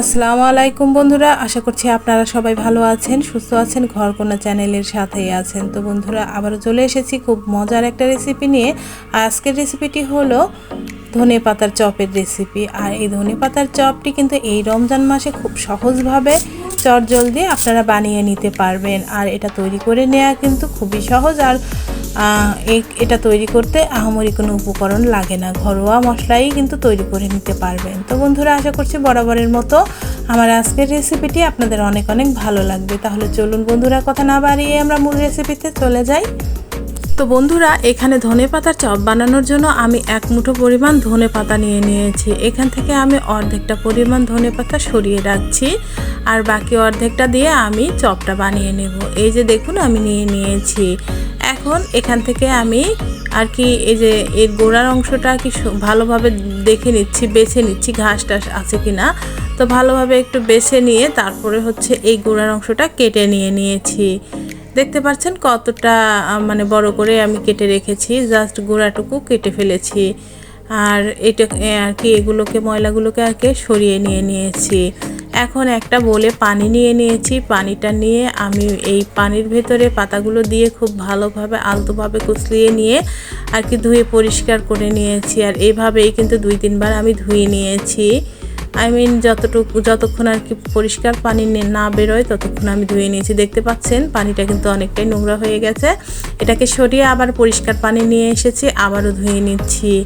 আসসালামু আলাইকুম বন্ধুরা, আশা করছি আপনারা সবাই ভালো আছেন, সুস্থ আছেন ঘর ঘরকোনা চ্যানেলের সাথেই আছেন। তো বন্ধুরা, আবারও চলে এসেছি খুব মজার একটা রেসিপি নিয়ে। আজকের রেসিপিটি হলো ধনে পাতার চপের রেসিপি আর এই ধনে পাতার চপটি কিন্তু এই রমজান মাসে খুব সহজভাবে চট জলদি আপনারা বানিয়ে নিতে পারবেন। আর এটা তৈরি করে নেওয়া কিন্তু খুবই সহজ। আর এটা তৈরি করতে আহামরি কোনো উপকরণ লাগে না। ঘরোয়া মশলাই কিন্তু তৈরি করে নিতে পারবেন। তো বন্ধুরা, আশা করছি বরাবরের মতো আমার আজকের রেসিপিটি আপনাদের অনেক অনেক ভালো লাগবে। তাহলে চলুন বন্ধুরা, কথা না বাড়িয়ে আমরা মূল রেসিপিতে চলে যাই। তো বন্ধুরা, এখানে ধনে পাতার চপ বানানোর জন্য আমি এক মুঠো পরিমাণ ধনে পাতা নিয়ে নিয়েছি। এখান থেকে আমি অর্ধেকটা পরিমাণ ধনে পাতা সরিয়ে রাখছি আর বাকি অর্ধেকটা দিয়ে আমি চপটা বানিয়ে নেব। এই যে দেখুন, আমি নিয়ে নিয়েছি। এখন এখান থেকে আমি আর কি এই যে এর গোড়ার অংশটা কি ভালোভাবে দেখে নিচ্ছি, বেছে নিচ্ছি ঘাস টাস আছে কি না তো ভালোভাবে একটু বেছে নিয়ে তারপরে হচ্ছে এই গোড়ার অংশটা কেটে নিয়ে নিয়েছি। দেখতে পাচ্ছেন কতটা মানে বড় করে আমি কেটে রেখেছি, জাস্ট গোড়াটুকু কেটে ফেলেছি। আর এটা আর কি, এগুলোকে, ময়লাগুলোকে আর কি সরিয়ে নিয়ে নিয়েছি। এখন একটা বলে পানি নিয়ে নিয়েছি। পানিটা নিয়ে আমি এই পানির ভেতরে পাতাগুলো দিয়ে খুব ভালোভাবে, আলতোভাবে কুচলিয়ে নিয়ে আর কি ধুয়ে পরিষ্কার করে নিয়েছি। আর এইভাবেই কিন্তু দুই তিনবার আমি ধুয়ে নিয়েছি। আই মিন যতটুকু, যতক্ষণ আর কি পরিষ্কার পানি নে- বেরোয়, ততক্ষণ আমি ধুয়ে নিয়েছি। দেখতে পাচ্ছেন, পানিটা কিন্তু অনেকটাই নোংরা হয়ে গেছে। এটাকে সরিয়ে আবার পরিষ্কার পানি নিয়ে এসেছি, আবারও ধুয়ে নিচ্ছি।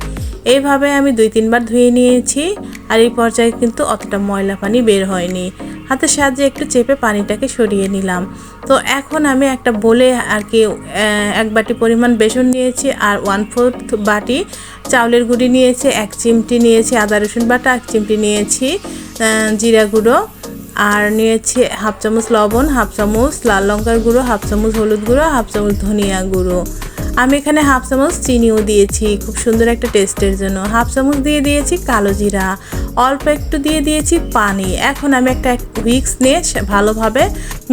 এইভাবে আমি দুই তিনবার ধুয়ে নিয়েছি আর এই পর্যায়ে কিন্তু অতটা ময়লা পানি বের হয়নি। হাতের সাহায্যে একটু চেপে পানিটাকে সরিয়ে নিলাম। তো এখন আমি একটা বলে আর কি এক বাটি পরিমাণ বেসন নিয়েছি আর ওয়ান ফোর্থ বাটি চাউলের গুঁড়ি নিয়েছি, এক চিমটি নিয়েছি আদা রসুন বাটা, এক চিমটি নিয়েছি জিরা গুঁড়ো আর নিয়েছি হাফ চামচ লবণ, হাফ চামচ লাল লঙ্কার গুঁড়ো, হাফ চামচ হলুদ গুঁড়ো, হাফ চামচ ধনিয়া গুঁড়ো। আমি এখানে হাফ চামচ চিনিও দিয়েছি, খুব সুন্দর একটা টেস্টের জন্য। হাফ চামচ দিয়ে দিয়েছি কালো জিরা, অল্প একটু দিয়ে দিয়েছি পানি। এখন আমি একটা হুইক্স নিয়ে ভালোভাবে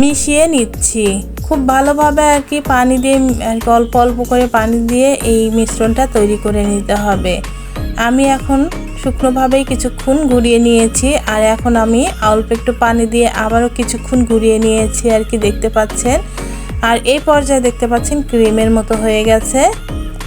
মিশিয়ে নিচ্ছি। খুব ভালোভাবে আর কি পানি দিয়ে, আর কি অল্প অল্প করে পানি দিয়ে এই মিশ্রণটা তৈরি করে নিতে হবে। আমি এখন শুকনোভাবেই কিছুক্ষণ ঘুরিয়ে নিয়েছি, আর এখন আমি অল্প একটু পানি দিয়ে আবারও কিছুক্ষণ ঘুরিয়ে নিয়েছি, আর কি দেখতে পাচ্ছেন। আর এই পর্যায়ে দেখতে পাচ্ছেন ক্রিমের মতো হয়ে গেছে।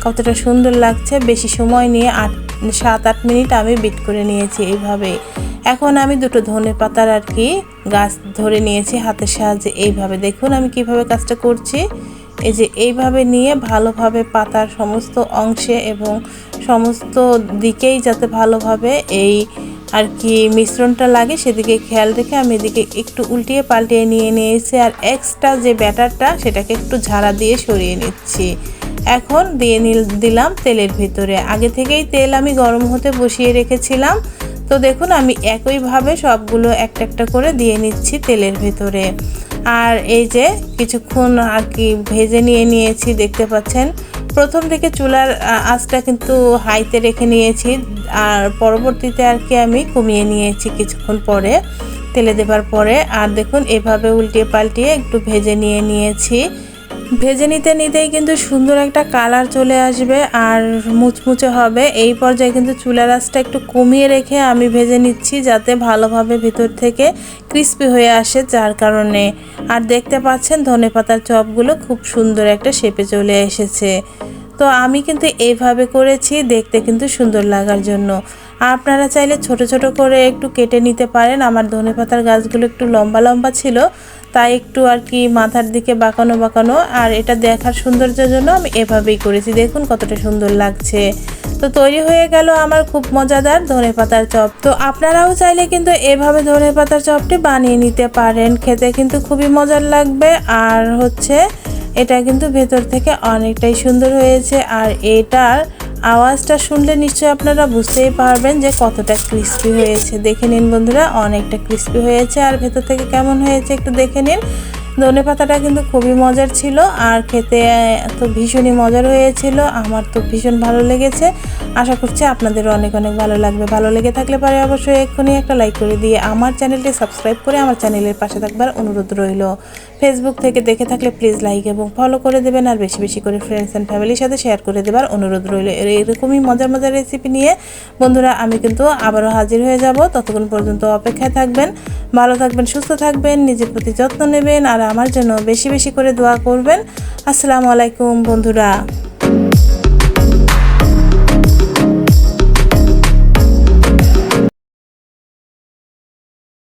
কতটা সুন্দর লাগছে। বেশি সময় নিয়ে আট, সাত, আট মিনিট আমি বিট করে নিয়েছি এইভাবে। এখন আমি দুটো ধনে পাতার আর কি গাছ ধরে নিয়েছি হাতের সাহায্যে। এইভাবে দেখুন আমি কীভাবে কাজটা করছি। এই যে এইভাবে নিয়ে ভালোভাবে পাতার সমস্ত অংশে এবং সমস্ত দিকেই যাতে ভালোভাবে এই আর কি মিশ্রণটা লাগে সেদিকে খেয়াল রেখে আমি এদিকে একটু উল্টিয়ে পাল্টিয়ে নিয়ে নিয়েছি আর এক্সট্রা যে ব্যাটারটা সেটাকে একটু ঝাড়া দিয়ে সরিয়ে নিচ্ছি। এখন দিয়ে নিল, দিলাম তেলের ভিতরে। আগে থেকেই তেল আমি গরম হতে বসিয়ে রেখেছিলাম। তো দেখুন আমি একইভাবে সবগুলো একটা একটা করে দিয়ে নিচ্ছি তেলের ভেতরে। আর এই যে কিছুক্ষণ আর কি ভেজে নিয়ে নিয়েছি, দেখতে পাচ্ছেন? প্রথম থেকে চুলার আঁচটা কিন্তু হাইতে রেখে নিয়েছি। আর পরবর্তীতে আর কি আমি কমিয়ে নিয়েছি কিছুক্ষণ পরে, তেলে দেবার পরে। আর দেখুন, এভাবে উল্টিয়ে পাল্টিয়ে একটু ভেজে নিয়ে নিয়েছি। ভেজে নিতে নিতেই কিন্তু সুন্দর একটা কালার চলে আসবে আর মুচমুচে হবে। এই পর্যায়ে কিন্তু চুলা আঁচটা একটু কমিয়ে রেখে আমি ভেজে নিচ্ছি যাতে ভালোভাবে ভিতর থেকে ক্রিস্পি হয়ে আসে, যার কারণে। আর দেখতে পাচ্ছেন ধনে পাতার চপগুলো খুব সুন্দর একটা শেপে চলে এসেছে। তো আমি কিন্তু এইভাবে করেছি দেখতে কিন্তু সুন্দর লাগার জন্য। আপনারা চাইলে ছোট ছোট করে একটু কেটে নিতে পারেন। আমার ধনেপাতার গাছগুলো একটু লম্বা লম্বা ছিল। তাই একটু আর কি মাথার দিকে বাঁকানো বাঁকানো। আর এটা দেখার সৌন্দর্যের জন্য আমি এভাবেই করেছি। দেখুন কতটা সুন্দর লাগছে। তো তৈরি হয়ে গেল আমার খুব মজাদার ধনে পাতার চপ। তো আপনারাও চাইলে কিন্তু এভাবে ধনে পাতার চপটি বানিয়ে নিতে পারেন। খেতে কিন্তু খুবই মজার লাগবে। আর হচ্ছে এটা কিন্তু ভেতর থেকে অনেকটাই সুন্দর হয়েছে আর এটার আওয়াজটা শুনলে নিশ্চয়ই আপনারা বুঝতেই পারবেন যে কতটা ক্রিস্পি হয়েছে। দেখে নিন বন্ধুরা, অনেকটা ক্রিস্পি হয়েছে আর ভেতর থেকে কেমন হয়েছে একটু দেখে নিন। ধনে পাতাটা কিন্তু খুবই মজার ছিল, আর খেতে তো ভীষণই মজার হয়েছিল। আমার তো ভীষণ ভালো লেগেছে। আশা করছি আপনাদের অনেক অনেক ভালো লাগবে। ভালো লেগে থাকলে পরে অবশ্যই এক্ষুনি একটা লাইক করে দিয়ে আমার চ্যানেলটি সাবস্ক্রাইব করে আমার চ্যানেলের পাশে থাকবার অনুরোধ রইল। ফেসবুক থেকে দেখে থাকলে প্লিজ লাইক এবং ফলো করে দেবেন, আর বেশি বেশি করে ফ্রেন্ডস অ্যান্ড ফ্যামিলির সাথে শেয়ার করে দেবার অনুরোধ রইল। এর, এরকমই মজার মজার রেসিপি নিয়ে বন্ধুরা আমি কিন্তু আবারও হাজির হয়ে যাব। ততক্ষণ পর্যন্ত অপেক্ষায় থাকবেন, ভালো থাকবেন, সুস্থ থাকবেন, নিজের প্রতি যত্ন নেবেন, আর আমার জন্য বেশি বেশি করে দোয়া করবেন। আসসালামু আলাইকুম বন্ধুরা।